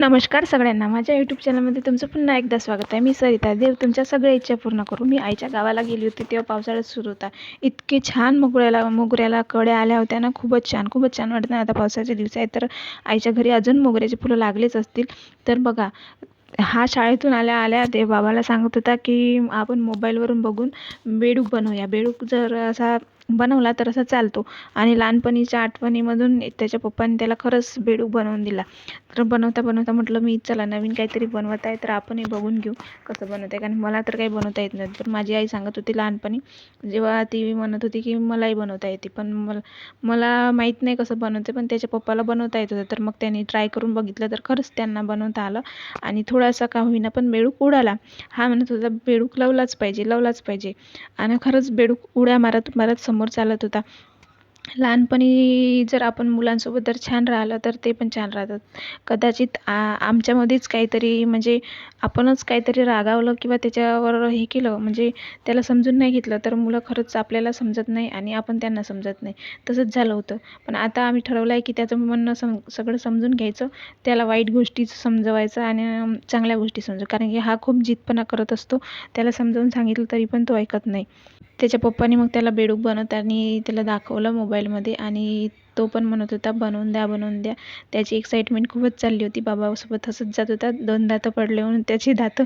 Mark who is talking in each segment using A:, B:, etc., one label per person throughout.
A: नमस्कार सगळ्यांना. माझ्या यूट्यूब चॅनलमध्ये तुमचं पुन्हा एकदा स्वागत आहे. मी सरिता देव. तुमच्या सगळ्या इच्छा पूर्ण करू मी आईच्या गावाला गेली होती तेव्हा पावसाळ्यात सुरू होता. इतके छान मोगऱ्याला मोगऱ्याला कड्या आल्या होत्या ना. खूपच छान खूपच छान वाटत ना आता पावसाचे दिवस आहे तर आईच्या घरी अजून मोगऱ्याची फुलं लागलेच असतील. तर बघा हा शाळेतून आल्या आल्या ते बाबाला सांगत होता की आपण मोबाईलवरून बघून बेडूक बनवूया. बेडूक जर असा बनवला तर असा चालतो. आणि लहानपणीच्या आठवणीमधून त्याच्या पप्पाने त्याला खरंच बेडूक बनवून दिला. तर बनवता बनवता म्हटलं मी चला नवीन काहीतरी बनवत आहे तर आपणही बघून घेऊ कसं बनवत आहे कारण मला तर काही बनवता येत नाही पण माझी आई सांगत होती लहानपणी जेव्हा ती म्हणत होती की मलाही बनवता येते पण मला मला माहीत नाही कसं बनवते पण त्याच्या पप्पाला बनवता येत होतं. तर मग त्यांनी ट्राय करून बघितलं तर खरंच त्यांना बनवता आलं. आणि थोडासा का होईना पण बेडूक उडाला. हा म्हणत होता बेडूक लावलाच पाहिजे लावलाच पाहिजे. आणि खरंच बेडूक उड्या मारत मारत समोर समोर चालत होता. लहानपणी जर आपण मुलांसोबत जर छान राहिलं तर ते पण छान राहतात. कदाचित आ आमच्यामध्येच काहीतरी म्हणजे आपणच काहीतरी रागावलं किंवा त्याच्यावर हे केलं म्हणजे त्याला समजून नाही घेतलं तर मुलं खरंच आपल्याला समजत नाही आणि आपण त्यांना समजत नाही. तसंच झालं होतं. पण आता आम्ही ठरवलं आहे की त्याचं म्हणणं सम सगळं समजून घ्यायचं. त्याला वाईट गोष्टी समजवायचं आणि चांगल्या गोष्टी समजू कारण की हा खूप जिदपणा करत असतो त्याला समजावून सांगितलं तरी पण तो ऐकत नाही. त्याच्या पप्पानी मग त्याला बेडूक बनवताना त्याला दाखवलं मोबाईलमध्ये आणि तो पण म्हणत होता बनवून द्या बनवून द्या. त्याची एक्साइटमेंट खूपच चालली होती. बाबासोबत हसत जात होता. दोन दातं पडले म्हणून त्याची दातं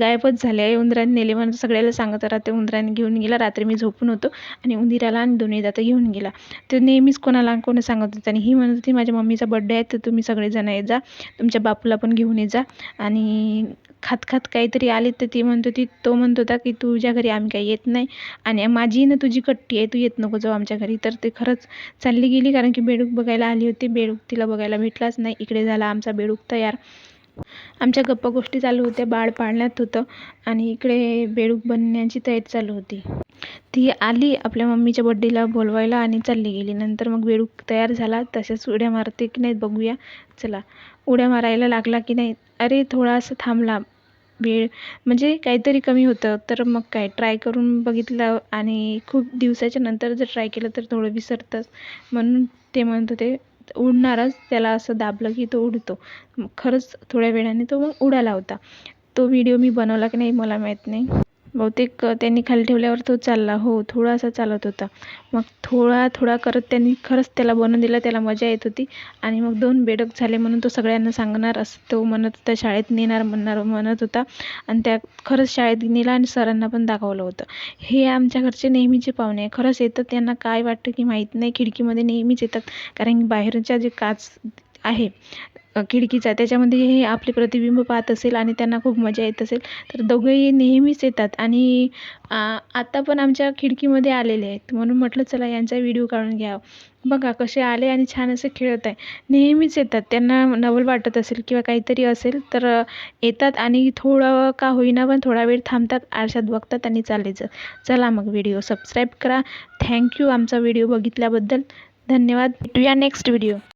A: गायबच झाले. उंदराने नेले म्हणून सगळ्याला सांगत राहते. उंदराने घेऊन गेला. रात्री मी झोपून होतो आणि उंदिराला आणि दोन्ही दातं घेऊन गेला. तो नेहमीच कोणाला कोणी सांगत होता आणि ही म्हणत होती माझ्या मम्मीचा बड्डे आहे तर तुम्ही सगळेजण ये जा. तुमच्या बापूला पण घेऊन ये जा आणि खात खात काहीतरी आली तर ती म्हणत होती तो म्हणत होता की तुझ्या घरी आम्ही काही येत नाही आणि माझी ना तुझी कट्टी आहे तू येत नको जाऊ आमच्या घरी. तर ते खरंच चालली गेली कारण की बेडूक बघायला आली होती. बेडूक तिला बघायला भेटलाच नाही. इकडे झाला आमचा बेडूक तयार. आमच्या गप्पा गोष्टी चालू होत्या. बाळ पाळण्यात होतं आणि इकडे बेडूक बनण्याची तयारी चालू होती. ती आली आपल्या मम्मीच्या बड्डेला बोलवायला आणि चालली गेली. नंतर मग बेडूक तयार झाला. तसेच उड्या मारते की नाही बघूया. चला. उड्या मारायला लागला की नाही? अरे थोडासा थांबला. वेळ म्हणजे काहीतरी कमी होतं तर मग काय ट्राय करून बघितलं आणि खूप दिवसाच्या नंतर जर ट्राय केलं तर थोडं विसरतंच. म्हणून ते म्हणत होते उडणारच. त्याला असं दाबलं की तो उडतो. खरंच थोड्या वेळाने तो मग उडाला होता. तो व्हिडिओ मी बनवला की नाही मला माहीत नाही. बहुतेक त्यांनी खाली ठेवल्यावर तो चालला. हो थोडासा चालत होता. मग थोडा थोडा करत त्यांनी खरंच त्याला बनवून दिलं त्याला मजा येत होती. आणि मग दोन बेडक झाले म्हणून तो सगळ्यांना सांगणार असं तो म्हणत होता शाळेत नेणार म्हणणार म्हणत होता. आणि त्या खरंच शाळेत नेला आणि सरांना पण दाखवलं होतं. हे आमच्या घरचे नेहमीचे पाहुणे आहे खरंच येतात त्यांना काय वाटतं की माहीत नाही खिडकीमध्ये नेहमीच येतात. कारण बाहेरच्या जे काच आहे. खिडकीचा. त्याच्यामध्ये हे आपले प्रतिबिंब पाहत असेल आणि त्यांना खूप मजा येत असेल. तर दोघंही नेहमीच येतात. आणि आता पण आमच्या खिडकीमध्ये आलेले आहेत. म्हणून म्हटलं चला यांचा व्हिडिओ काढून घ्यावा बघा कसे आले आणि छान असे खेळत आहे. नेहमीच येतात. त्यांना नवल वाटत असेल किंवा काहीतरी असेल तर येतात आणि थोडं का होईना पण थोडा वेळ थांबतात आरशात बघतात आणि चालले जात चला मग व्हिडिओ सबस्क्राईब करा. थँक्यू आमचा व्हिडिओ बघितल्याबद्दल. धन्यवाद. भेटूया नेक्स्ट व्हिडिओ.